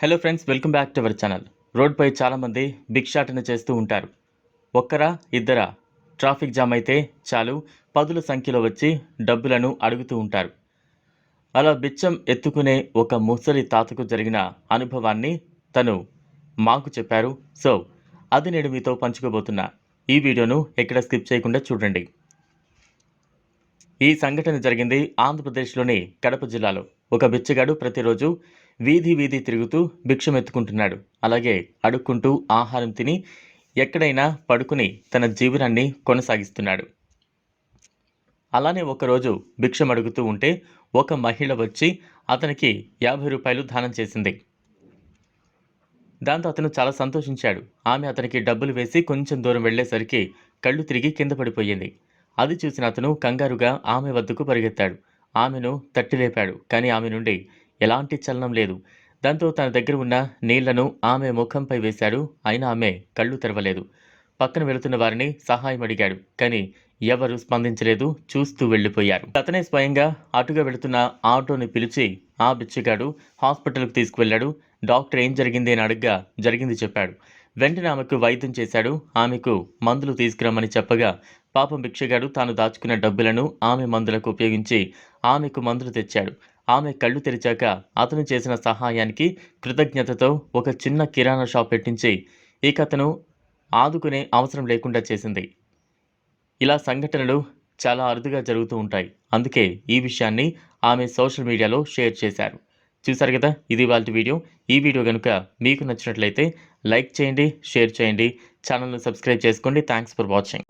Hello friends welcome back to our channel రోడ్పై చాలామంది భిక్షాటన చేస్తూ ఉంటారు. ఒక్కరా ఇద్దరా? ట్రాఫిక్ జామ్ అయితే చాలు పదుల సంఖ్యలో వచ్చి డబ్బులను అడుగుతూ ఉంటారు. అలా బిచ్చం ఎత్తుకునే ఒక ముసలి తాతకు జరిగిన అనుభవాన్ని తను మాకు చెప్పారు. సో అది నేను మీతో పంచుకోబోతున్నా. ఈ వీడియోను ఎక్కడ స్కిప్ చేయకుండా చూడండి. ఈ సంఘటన జరిగింది ఆంధ్రప్రదేశ్లోని కడప జిల్లాలో. ఒక బిచ్చగాడు ప్రతిరోజు వీధి వీధి తిరుగుతూ భిక్షం ఎత్తుకుంటున్నాడు అలాగే అడుక్కుంటూ ఆహారం తిని ఎక్కడైనా పడుకుని తన జీవనాన్ని కొనసాగిస్తున్నాడు. అలానే ఒకరోజు భిక్షం అడుగుతూ ఉంటే ఒక మహిళ వచ్చి అతనికి యాభై రూపాయలు దానం చేసింది. దాంతో అతను చాలా సంతోషించాడు. ఆమె అతనికి డబ్బులు వేసి కొంచెం దూరం వెళ్ళేసరికి కళ్ళు తిరిగి కింద పడిపోయింది. అది చూసిన అతను కంగారుగా ఆమె వద్దకు పరిగెత్తాడు. ఆమెను తట్టి లేపాడు కానీ ఆమె నుండి ఎలాంటి చలనం లేదు. దాంతో తన దగ్గర ఉన్న నీళ్ళను ఆమె ముఖంపై వేశాడు. అయినా ఆమె కళ్ళు తెరవలేదు. పక్కన వెళుతున్న వారిని సహాయం అడిగాడు. కానీ ఎవరు స్పందించలేదు. చూస్తూ వెళ్ళిపోయారు. అతనే స్వయంగా అటుగా వెళుతున్న ఆటోని పిలిచి ఆ బిచ్చగాడు హాస్పిటల్కు తీసుకువెళ్ళాడు. డాక్టర్ ఏం జరిగింది అని అడగ్గా జరిగింది చెప్పాడు. వెంటనే ఆమెకు వైద్యం చేశాడు. ఆమెకు మందులు తీసుకురమ్మని చెప్పగా పాపం భిక్షగాడు తాను దాచుకున్న డబ్బులను ఆమె మందులకు ఉపయోగించి ఆమెకు మందులు తెచ్చాడు. ఆమె కళ్ళు తెరిచాక అతను చేసిన సహాయానికి కృతజ్ఞతతో ఒక చిన్న కిరాణా షాప్ పెట్టించి ఇక అతను ఆదుకునే అవసరం లేకుండా చేసింది. ఇలా సంఘటనలు చాలా అరుదుగా జరుగుతూ ఉంటాయి. అందుకే ఈ విషయాన్ని ఆమె సోషల్ మీడియాలో షేర్ చేశారు. చూసారు కదా? ఇది వాళ్ళ వీడియో. ఈ వీడియో కనుక మీకు నచ్చినట్లయితే లైక్ చేయండి షేర్ చేయండి ఛానల్ను సబ్స్క్రైబ్ చేసుకోండి. Thanks for watching.